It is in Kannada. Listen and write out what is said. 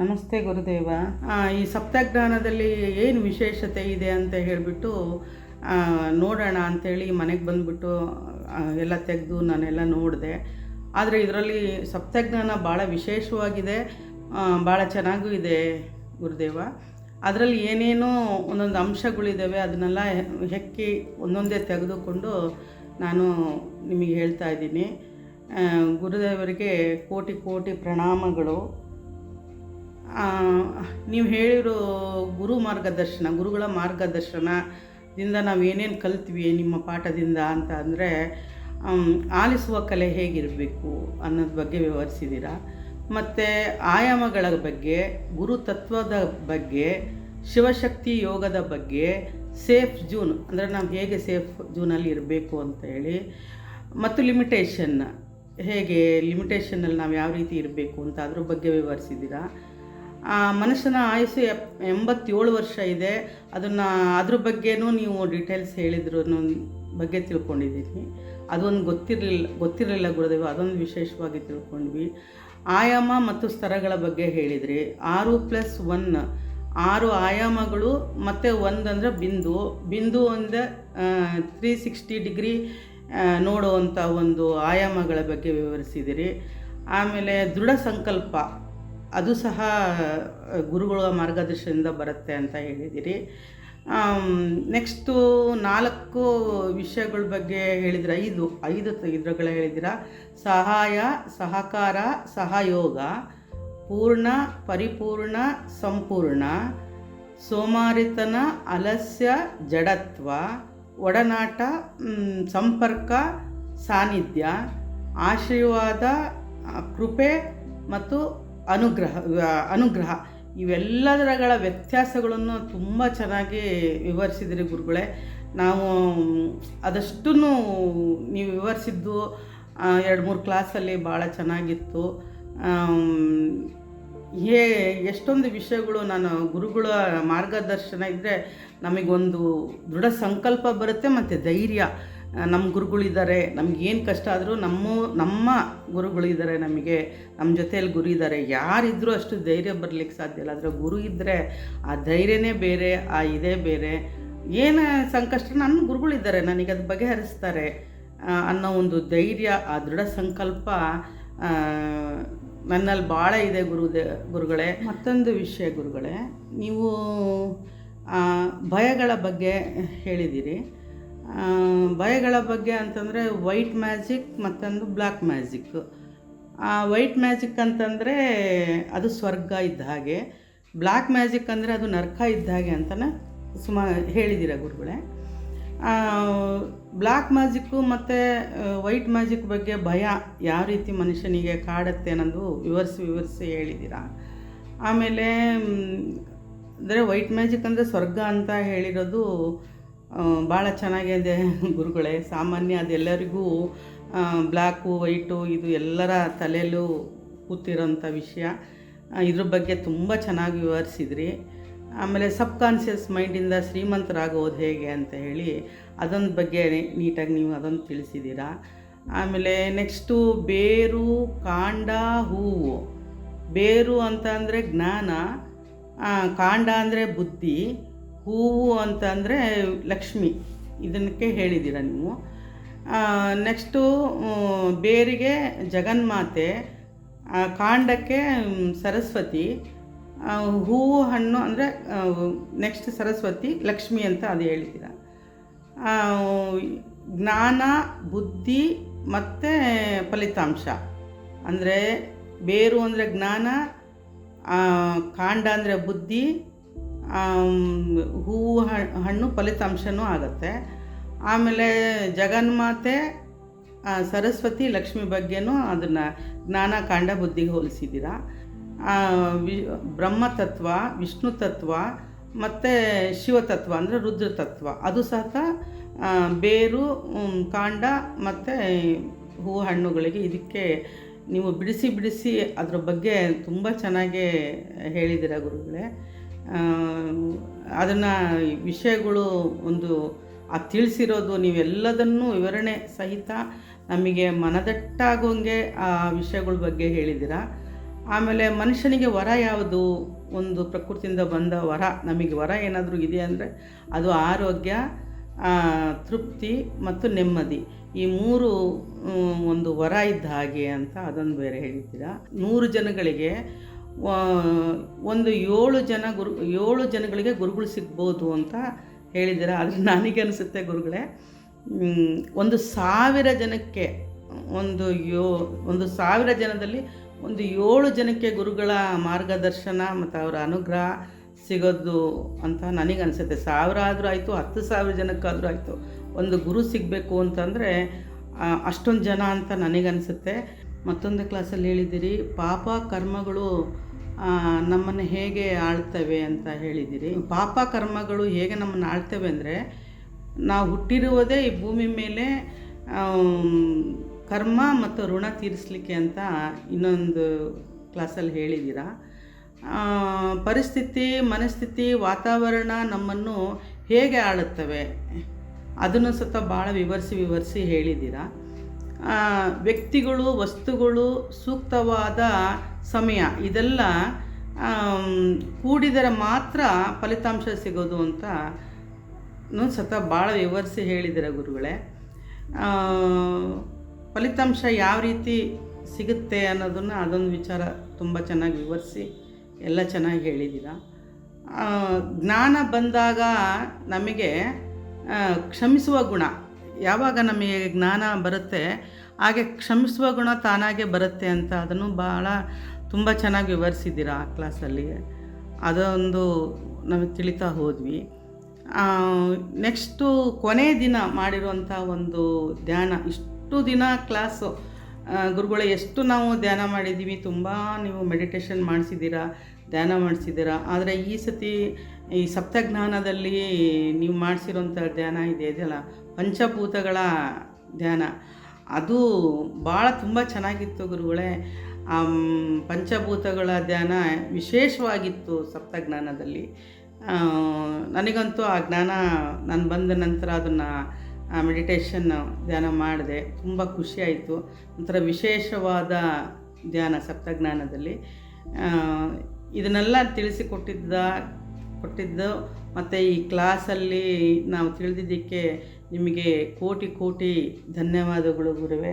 ನಮಸ್ತೆ ಗುರುದೇವ. ಈ ಸಪ್ತಜ್ಞಾನದಲ್ಲಿ ಏನು ವಿಶೇಷತೆ ಇದೆ ಅಂತ ಹೇಳಿಬಿಟ್ಟು ನೋಡೋಣ ಅಂಥೇಳಿ ಮನೆಗೆ ಬಂದುಬಿಟ್ಟು ಎಲ್ಲ ತೆಗೆದು ನಾನೆಲ್ಲ ನೋಡಿದೆ. ಆದರೆ ಇದರಲ್ಲಿ ಸಪ್ತಜ್ಞಾನ ಭಾಳ ವಿಶೇಷವಾಗಿದೆ ಭಾಳ ಚೆನ್ನಾಗೂ ಇದೆ ಗುರುದೇವ. ಅದರಲ್ಲಿ ಏನೇನೋ ಒಂದೊಂದು ಅಂಶಗಳಿದ್ದಾವೆ ಅದನ್ನೆಲ್ಲ ಹೆಕ್ಕಿ ಒಂದೊಂದೇ ತೆಗೆದುಕೊಂಡು ನಾನು ನಿಮಗೆ ಹೇಳ್ತಾ ಇದ್ದೀನಿ. ಗುರುದೇವರಿಗೆ ಕೋಟಿ ಕೋಟಿ ಪ್ರಣಾಮಗಳು. ನೀವು ಹೇಳಿರೋ ಗುರು ಮಾರ್ಗದರ್ಶನ, ಗುರುಗಳ ಮಾರ್ಗದರ್ಶನದಿಂದ ನಾವು ಏನೇನು ಕಲ್ತ್ವಿ ನಿಮ್ಮ ಪಾಠದಿಂದ ಅಂತ ಅಂದರೆ ಆಲಿಸುವ ಕಲೆ ಹೇಗಿರಬೇಕು ಅನ್ನೋದ್ರ ಬಗ್ಗೆ ವಿವರಿಸಿದ್ದೀರಾ ಮತ್ತು ಆಯಾಮಗಳ ಬಗ್ಗೆ, ಗುರು ತತ್ವದ ಬಗ್ಗೆ, ಶಿವಶಕ್ತಿ ಯೋಗದ ಬಗ್ಗೆ, ಸೇಫ್ ಜೂನ್, ಅಂದರೆ ನಾವು ಹೇಗೆ ಸೇಫ್ ಜೂನಲ್ಲಿ ಇರಬೇಕು ಅಂತ ಹೇಳಿ, ಮತ್ತು ಲಿಮಿಟೇಷನ್, ಹೇಗೆ ಲಿಮಿಟೇಷನಲ್ಲಿ ನಾವು ಯಾವ ರೀತಿ ಇರಬೇಕು ಅಂತ ಅದ್ರ ಬಗ್ಗೆ ವಿವರಿಸಿದ್ದೀರಾ ಆ ಮನುಷ್ಯನ ಆಯಸ್ಸು ಎಪ್, ಎಂಬತ್ತೇಳು ವರ್ಷ ಇದೆ. ಅದನ್ನು, ಅದ್ರ ಬಗ್ಗೆನೂ ನೀವು ಡೀಟೇಲ್ಸ್ ಹೇಳಿದ್ರು ಅನ್ನೋ ಬಗ್ಗೆ ತಿಳ್ಕೊಂಡಿದ್ದೀನಿ. ಅದೊಂದು ಗೊತ್ತಿರಲಿಲ್ಲ ಗೊತ್ತಿರಲಿಲ್ಲ ಗುರುದೇವ, ಅದೊಂದು ವಿಶೇಷವಾಗಿ ತಿಳ್ಕೊಂಡ್ವಿ. ಆಯಾಮ ಮತ್ತು ಸ್ತರಗಳ ಬಗ್ಗೆ ಹೇಳಿದ್ರಿ. ಆರು ಪ್ಲಸ್ ಒನ್ ಆರು ಆಯಾಮಗಳು ಮತ್ತು ಒಂದಂದ್ರೆ ಬಿಂದು. ಬಿಂದು ಅಂದರೆ ತ್ರೀ ಸಿಕ್ಸ್ಟಿ ಡಿಗ್ರಿ ನೋಡುವಂಥ ಒಂದು ಆಯಾಮಗಳ ಬಗ್ಗೆ ವಿವರಿಸಿದಿರಿ. ಆಮೇಲೆ ದೃಢ ಸಂಕಲ್ಪ. ಅದು ಸಹ ಗುರುಗಳ ಮಾರ್ಗದರ್ಶನದಿಂದ ಬರುತ್ತೆ ಅಂತ ಹೇಳಿದ್ದೀರಿ. ನೆಕ್ಸ್ಟು ನಾಲ್ಕು ವಿಷಯಗಳ ಬಗ್ಗೆ ಹೇಳಿದ್ರೆ ಐದು ಐದು ಇದ್ರಗಳ ಹೇಳಿದಿರ ಸಹಾಯ, ಸಹಕಾರ, ಸಹಯೋಗ, ಪೂರ್ಣ, ಪರಿಪೂರ್ಣ, ಸಂಪೂರ್ಣ, ಸೋಮಾರಿತನ, ಅಲಸ್ಯ, ಜಡತ್ವ, ಒಡನಾಟ ಸಂಪರ್ಕ, ಸಾನ್ನಿಧ್ಯ, ಆಶೀರ್ವಾದ, ಕೃಪೆ ಮತ್ತು ಅನುಗ್ರಹ ಅನುಗ್ರಹ. ಇವೆಲ್ಲದರಗಳ ವ್ಯತ್ಯಾಸಗಳನ್ನು ತುಂಬ ಚೆನ್ನಾಗಿ ವಿವರಿಸಿದಿರಿ ಗುರುಗಳೇ. ನಾವು ಅದಷ್ಟು ನೀವು ವಿವರಿಸಿದ್ದು ಎರಡು ಮೂರು ಕ್ಲಾಸಲ್ಲಿ ಭಾಳ ಚೆನ್ನಾಗಿತ್ತು. ಹೇ, ಎಷ್ಟೊಂದು ವಿಷಯಗಳು ನಾನು ಗುರುಗಳ ಮಾರ್ಗದರ್ಶನ ಇದ್ದರೆ ನಮಗೊಂದು ದೃಢ ಸಂಕಲ್ಪ ಬರುತ್ತೆ ಮತ್ತು ಧೈರ್ಯ. ನಮ್ಮ ಗುರುಗಳಿದ್ದಾರೆ ನಮಗೇನು ಕಷ್ಟ ಆದರೂ ನಮ್ಮ ನಮ್ಮ ಗುರುಗಳಿದ್ದಾರೆ ನಮಗೆ ನಮ್ಮ ಜೊತೆಯಲ್ಲಿ ಗುರು ಇದ್ದಾರೆ. ಯಾರಿದ್ರೂ ಅಷ್ಟು ಧೈರ್ಯ ಬರಲಿಕ್ಕೆ ಸಾಧ್ಯ ಇಲ್ಲ. ಆದರೆ ಗುರು ಇದ್ದರೆ ಆ ಧೈರ್ಯನೇ ಬೇರೆ, ಆ ಇದೇ ಬೇರೆ. ಏನು ಸಂಕಷ್ಟ ನನ್ನ ಗುರುಗಳಿದ್ದಾರೆ, ನನಗೆ ಅದು ಬಗೆಹರಿಸ್ತಾರೆ ಅನ್ನೋ ಒಂದು ಧೈರ್ಯ, ಆ ದೃಢ ಸಂಕಲ್ಪ ನನ್ನಲ್ಲಿ ಭಾಳ ಇದೆ ಗುರುದೇ ಗುರುಗಳೇ. ಮತ್ತೊಂದು ವಿಷಯ ಗುರುಗಳೇ, ನೀವು ಭಯಗಳ ಬಗ್ಗೆ ಹೇಳಿದ್ದೀರಿ ಭಯಗಳ ಬಗ್ಗೆ ಅಂತಂದರೆ ವೈಟ್ ಮ್ಯಾಜಿಕ್ ಮತ್ತೊಂದು ಬ್ಲ್ಯಾಕ್ ಮ್ಯಾಜಿಕ್. ವೈಟ್ ಮ್ಯಾಜಿಕ್ ಅಂತಂದರೆ ಅದು ಸ್ವರ್ಗ ಇದ್ದ ಹಾಗೆ, ಬ್ಲ್ಯಾಕ್ ಮ್ಯಾಜಿಕ್ ಅಂದರೆ ಅದು ನರ್ಕ ಇದ್ದ ಹಾಗೆ ಅಂತಲೇ ಸುಮಾ ಹೇಳಿದ್ದೀರ ಗುರುಗಳೇ. ಬ್ಲ್ಯಾಕ್ ಮ್ಯಾಜಿಕ್ಕು ಮತ್ತು ವೈಟ್ ಮ್ಯಾಜಿಕ್ ಬಗ್ಗೆ ಭಯ ಯಾವ ರೀತಿ ಮನುಷ್ಯನಿಗೆ ಕಾಡುತ್ತೆ ಅನ್ನೋದು ವಿವರಿಸಿ ವಿವರಿಸಿ ಹೇಳಿದ್ದೀರ ಆಮೇಲೆ ಅಂದರೆ ವೈಟ್ ಮ್ಯಾಜಿಕ್ ಅಂದರೆ ಸ್ವರ್ಗ ಅಂತ ಹೇಳಿರೋದು ಭಾಳ ಚೆನ್ನಾಗಿದೆ ಗುರುಗಳೇ. ಸಾಮಾನ್ಯ ಅದೆಲ್ಲರಿಗೂ ಬ್ಲ್ಯಾಕು ವೈಟು, ಇದು ಎಲ್ಲರ ತಲೆಯಲ್ಲೂ ಕೂತಿರೋಂಥ ವಿಷಯ. ಇದ್ರ ಬಗ್ಗೆ ತುಂಬ ಚೆನ್ನಾಗಿ ವಿವರಿಸಿದ್ರಿ. ಆಮೇಲೆ ಸಬ್ ಕಾನ್ಷಿಯಸ್ ಮೈಂಡಿಂದ ಶ್ರೀಮಂತರಾಗೋದು ಹೇಗೆ ಅಂತ ಹೇಳಿ ಅದೊಂದು ಬಗ್ಗೆ ನೀಟಾಗಿ ನೀವು ಅದೊಂದು ತಿಳಿಸಿದ್ದೀರಾ. ಆಮೇಲೆ ನೆಕ್ಸ್ಟು ಬೇರು, ಕಾಂಡ, ಹೂವು. ಬೇರು ಅಂತ ಅಂದರೆ ಜ್ಞಾನ ಕಾಂಡ ಅಂದರೆ ಬುದ್ಧಿ. ಹೂವು ಅಂತ ಅಂದರೆ ಲಕ್ಷ್ಮಿ. ಇದನ್ನಕ್ಕೆ ಹೇಳಿದ್ದೀರ ನೀವು. ನೆಕ್ಸ್ಟು ಬೇರಿಗೆ ಜಗನ್ಮಾತೆ ಕಾಂಡಕ್ಕೆ ಸರಸ್ವತಿ ಹೂವು, ಹಣ್ಣು ಅಂದರೆ ನೆಕ್ಸ್ಟ್ ಸರಸ್ವತಿ, ಲಕ್ಷ್ಮಿ ಅಂತ ಅದು ಹೇಳಿದ್ದೀರ. ಜ್ಞಾನ, ಬುದ್ಧಿ ಮತ್ತು ಫಲಿತಾಂಶ. ಅಂದರೆ ಬೇರು ಅಂದರೆ ಜ್ಞಾನ ಕಾಂಡ ಅಂದರೆ ಬುದ್ಧಿ ಹೂವು ಹ- ಹಣ್ಣು ಫಲಿತಾಂಶನೂ ಆಗುತ್ತೆ. ಆಮೇಲೆ ಜಗನ್ಮಾತೆ ಸರಸ್ವತಿ, ಲಕ್ಷ್ಮಿ ಬಗ್ಗೆನೂ ಅದನ್ನು ಜ್ಞಾನ ಕಾಂಡ ಬುದ್ಧಿಗೆ ಹೋಲಿಸಿದ್ದೀರ. ವಿ ಬ್ರಹ್ಮತತ್ವ ವಿಷ್ಣು ತತ್ವ, ಮತ್ತು ಶಿವತತ್ವ ಅಂದರೆ ರುದ್ರತತ್ವ ಅದು ಸಹ ಬೇರು ಕಾಂಡ ಮತ್ತು ಹೂವು ಹಣ್ಣುಗಳಿಗೆ ಇದಕ್ಕೆ ನೀವು ಬಿಡಿಸಿ ಬಿಡಿಸಿ ಅದ್ರ ಬಗ್ಗೆ ತುಂಬ ಚೆನ್ನಾಗಿ ಹೇಳಿದ್ದೀರ ಗುರುಗಳೇ. ಅದನ್ನು ವಿಷಯಗಳು ಒಂದು, ಆ ತಿಳಿಸಿರೋದು ನೀವೆಲ್ಲದನ್ನೂ ವಿವರಣೆ ಸಹಿತ ನಮಗೆ ಮನದಟ್ಟಾಗೋಂಗೆ ಆ ವಿಷಯಗಳ ಬಗ್ಗೆ ಹೇಳಿದಿರ ಆಮೇಲೆ ಮನುಷ್ಯನಿಗೆ ವರ ಯಾವುದು? ಒಂದು ಪ್ರಕೃತಿಯಿಂದ ಬಂದ ವರ, ನಮಗೆ ವರ ಏನಾದರೂ ಇದೆ ಅಂದರೆ, ಅದು ಆರೋಗ್ಯ ತೃಪ್ತಿ ಮತ್ತು ನೆಮ್ಮದಿ. ಈ ಮೂರು ಒಂದು ವರ ಇದ್ದ ಹಾಗೆ ಅಂತ ಅದೊಂದು ಬೇರೆ ಹೇಳಿದ್ದೀರಾ? ನೂರು ಜನಗಳಿಗೆ ಒಂದು ಏಳು ಜನ ಗುರು, ಏಳು ಜನಗಳಿಗೆ ಗುರುಗಳು ಸಿಗ್ಬೋದು ಅಂತ ಹೇಳಿದ್ದೀರಾ. ಆದರೆ ನನಗೆ ಅನಿಸುತ್ತೆ ಗುರುಗಳೇ. ಒಂದು ಸಾವಿರ ಜನಕ್ಕೆ, ಒಂದು ಯೋ, ಒಂದು ಸಾವಿರ ಜನದಲ್ಲಿ ಒಂದು ಏಳು ಜನಕ್ಕೆ ಗುರುಗಳ ಮಾರ್ಗದರ್ಶನ ಮತ್ತು ಅವರ ಅನುಗ್ರಹ ಸಿಗೋದು ಅಂತ ನನಗೆ ಅನಿಸುತ್ತೆ. ಸಾವಿರ ಆದರೂ ಆಯಿತು, ಹತ್ತು ಸಾವಿರ ಜನಕ್ಕಾದರೂ ಆಯಿತು. ಒಂದು ಗುರು ಸಿಗಬೇಕು ಅಂತಂದರೆ ಅಷ್ಟೊಂದು ಜನ ಅಂತ ನನಗನ್ಸುತ್ತೆ ಮತ್ತೊಂದು ಕ್ಲಾಸಲ್ಲಿ ಹೇಳಿದ್ದೀರಿ, ಪಾಪ ಕರ್ಮಗಳು ನಮ್ಮನ್ನು ಹೇಗೆ ಆಳ್ತವೆ ಅಂತ ಹೇಳಿದ್ದೀರಿ. ಪಾಪ ಕರ್ಮಗಳು ಹೇಗೆ ನಮ್ಮನ್ನು ಆಳ್ತವೆ ಅಂದರೆ, ನಾವು ಹುಟ್ಟಿರುವುದೇ ಈ ಭೂಮಿ ಮೇಲೆ ಕರ್ಮ ಮತ್ತು ಋಣ ತೀರಿಸಲಿಕ್ಕೆ ಅಂತ ಇನ್ನೊಂದು ಕ್ಲಾಸಲ್ಲಿ ಹೇಳಿದ್ದೀರಾ. ಪರಿಸ್ಥಿತಿ, ಮನಸ್ಥಿತಿ, ವಾತಾವರಣ ನಮ್ಮನ್ನು ಹೇಗೆ ಆಳುತ್ತವೆ, ಅದನ್ನು ಸತ ಭಾಳ ವಿವರಿಸಿ ವಿವರಿಸಿ ಹೇಳಿದ್ದೀರಾ. ವ್ಯಕ್ತಿಗಳು, ವಸ್ತುಗಳು, ಸೂಕ್ತವಾದ ಸಮಯ, ಇದೆಲ್ಲ ಕೂಡಿದರೆ ಮಾತ್ರ ಫಲಿತಾಂಶ ಸಿಗೋದು ಅಂತ ಸತ ಭಾಳ ವಿವರಿಸಿ ಹೇಳಿದ್ದೀರ ಗುರುಗಳೇ. ಫಲಿತಾಂಶ ಯಾವ ರೀತಿ ಸಿಗುತ್ತೆ ಅನ್ನೋದನ್ನು ಅದೊಂದು ವಿಚಾರ ತುಂಬ ಚೆನ್ನಾಗಿ ವಿವರಿಸಿ ಎಲ್ಲ ಚೆನ್ನಾಗಿ ಹೇಳಿದ್ದೀರ. ಜ್ಞಾನ ಬಂದಾಗ ನಮಗೆ ಕ್ಷಮಿಸುವ ಗುಣ ಯಾವಾಗ ನಮಗೆ ಜ್ಞಾನ ಬರುತ್ತೆ, ಹಾಗೆ ಕ್ಷಮಿಸುವ ಗುಣ ತಾನಾಗೆ ಬರುತ್ತೆ ಅಂತ ಅದನ್ನು ಭಾಳ ತುಂಬ ಚೆನ್ನಾಗಿ ವಿವರಿಸಿದ್ದೀರ ಆ ಕ್ಲಾಸಲ್ಲಿ. ಅದೊಂದು ನಮಗೆ ತಿಳಿತಾ ಹೋದ್ವಿ. ನೆಕ್ಸ್ಟು ಕೊನೆ ದಿನ ಮಾಡಿರುವಂಥ ಒಂದು ಧ್ಯಾನ, ಇಷ್ಟು ದಿನ ಕ್ಲಾಸು ಗುರುಗಳು ಎಷ್ಟು ನಾವು ಧ್ಯಾನ ಮಾಡಿದ್ದೀವಿ, ತುಂಬ ನೀವು ಮೆಡಿಟೇಷನ್ ಮಾಡಿಸಿದ್ದೀರಾ, ಧ್ಯಾನ ಮಾಡಿಸಿದ್ದೀರಾ, ಆದರೆ ಈ ಸತಿ ಈ ಸಪ್ತಜ್ಞಾನದಲ್ಲಿ ನೀವು ಮಾಡಿಸಿರೋಂಥ ಧ್ಯಾನ ಇದೆ ಇದೆಯಲ್ಲ ಪಂಚಭೂತಗಳ ಧ್ಯಾನ. ಅದು ಭಾಳ ತುಂಬ ಚೆನ್ನಾಗಿತ್ತು ಗುರುಗಳೇ. ಪಂಚಭೂತಗಳ ಧ್ಯಾನ ವಿಶೇಷವಾಗಿತ್ತು ಸಪ್ತಜ್ಞಾನದಲ್ಲಿ. ನನಗಂತೂ ಆ ಜ್ಞಾನ ನಾನು ಬಂದ ನಂತರ ಅದನ್ನು ಮೆಡಿಟೇಷನ್ ಧ್ಯಾನ ಮಾಡಿದೆ. ತುಂಬ ಖುಷಿಯಾಯಿತು ಒಂಥರ ವಿಶೇಷವಾದ ಧ್ಯಾನ ಸಪ್ತಜ್ಞಾನದಲ್ಲಿ. ಇದನ್ನೆಲ್ಲ ತಿಳಿಸಿಕೊಟ್ಟಿದ್ದ, ಕೊಟ್ಟಿದ್ದು ಮತ್ತು ಈ ಕ್ಲಾಸಲ್ಲಿ ನಾವು ತಿಳಿದಿದ್ದಕ್ಕೆ ನಿಮಗೆ ಕೋಟಿ ಕೋಟಿ ಧನ್ಯವಾದಗಳು ಗುರುವೆ.